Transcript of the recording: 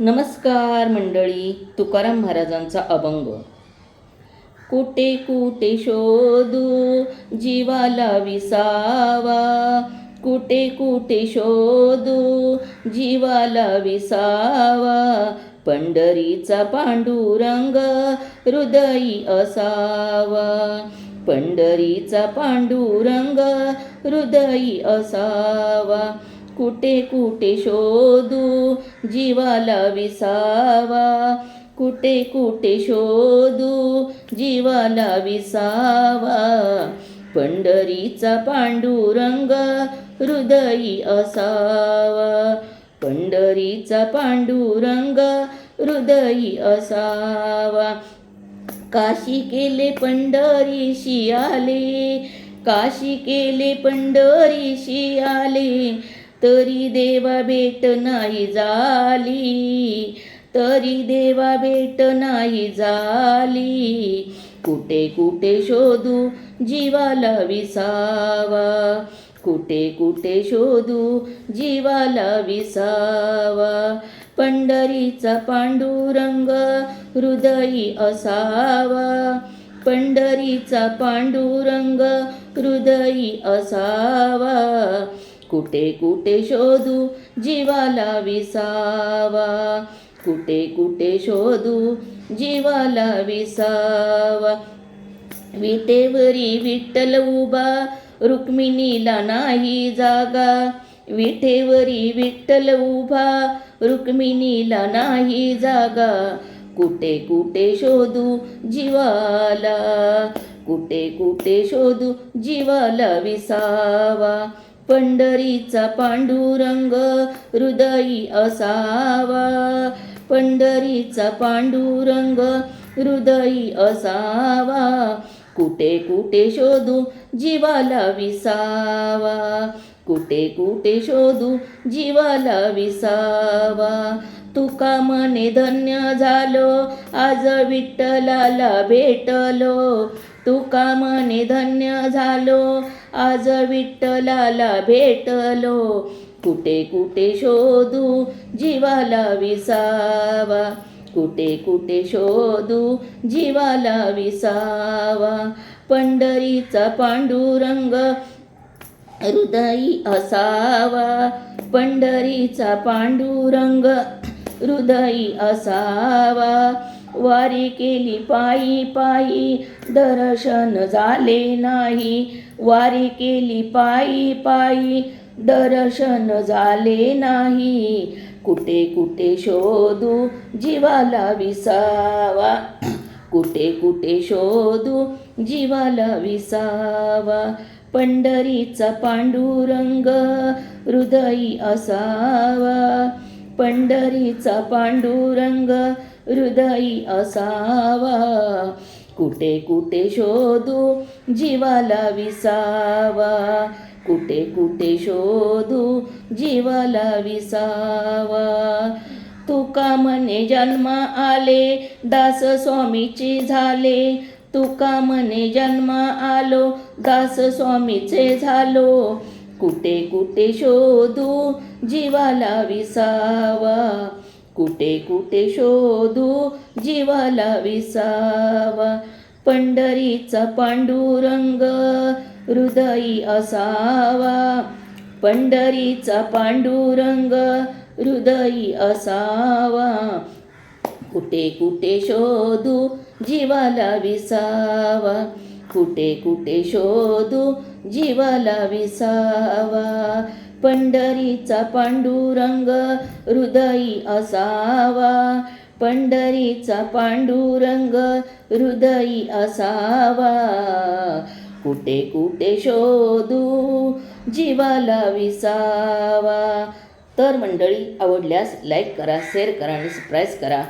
नमस्कार मंडळी तुकाराम महाराजांचा अभंग. कुठे कुठे शोधू जीवाला विसावा? कुठे कुठे शोधू जीवाला विसावा? पंढरीचा पांडुरंग हृदयी असावा. पंढरीचा पांडुरंग हृदयी असावा. कुठे कुठे शोधू? जीवाला विसावा. कुठे कुठे शोधू? जीवाला विसावा. पंढरीचा पांडुरंग हृदयी असावा. पंढरीचा पांडुरंग हृदयी असावा. काशी केले पंढरीशी आले. काशी केले पंढरीशी आले. तरी देवा भेट नाही झाली. तरी देवा भेट नाही झाली. कुठे कुठे शोधू जीवाला विसावा? कुठे कुठे शोधू जीवाला विसावा? पंढरीचा पांडुरंग हृदयी असावा. पंढरीचा पांडुरंग हृदयी असावा. कुठे कुठे शोधू जीवाला विसावा? कुठे कुठे शोधू जीवाला विसावा? विटेवरी विठ्ठल उभा रुक्मिणीला नाही जागा. विठेवरी विठ्ठल उभा रुक्मिणीला नाही जागा. कुठे कुठे शोधू जीवाला? कुठे कुठे शोधू जीवाला विसावा? पंढरीचा पांडुरंग हृदयी असावा. पंढरीचा पांडुरंग हृदयी असावा. कुठे कुठे शोधू जीवाला विसावा. कुठे कुठे शोधू जीवाला विसावा. तुका मने धन्य झालो आज विठ्ठलाला भेटलो. तुका मने धन्य झालो. आज विठ्ठलाला भेटलो. कुठे कुठे शोधू जीवाला विसावा? कुठे कुठे शोधू जीवाला विसावा? पंढरीचा पांडुरंग हृदयी असावा. पंढरीचा पांडुरंग हृदयी असावा. वारी केली पायी पायी दर्शन झाले नाही. वारी केली पायी पायी दर्शन झाले नाही. कुठे कुठे शोधू जीवाला विसावा? कुठे कुठे शोधू जीवाला विसावा? पंढरीचा पांडुरंग हृदयी असावा. पंढरीचा पांडुरंग हृदयी असावा. कुठे कुठे शोधू जीवाला विसावा. कुठे कुठे शोधू जीवाला विसावा. तुका म्हणे जन्म आले? दास स्वामीचे झाले. तुका म्हणे जन्म आलो? दास स्वामीचे झालो. कुठे कुठे शोधू जीवाला विसावा. कुठे कुठे शोधू जीवाला विसावा? पंढरीचा पांडुरंग हृदयी असावा. पंढरीचा पांडुरंग हृदयी असावा. कुठे कुठे शोधू जीवाला विसावा? कुठे कुठे शोधू? जीवाला विसावा. पंढरीचा पांडुरंग हृदयी असावा. पंढरीचा पांडुरंग हृदयी असावा. कुठे कुठे शोधू? जीवाला विसावा. तर मंडळी आवडल्यास लाईक करा शेअर करा आणि सबस्क्राईब करा.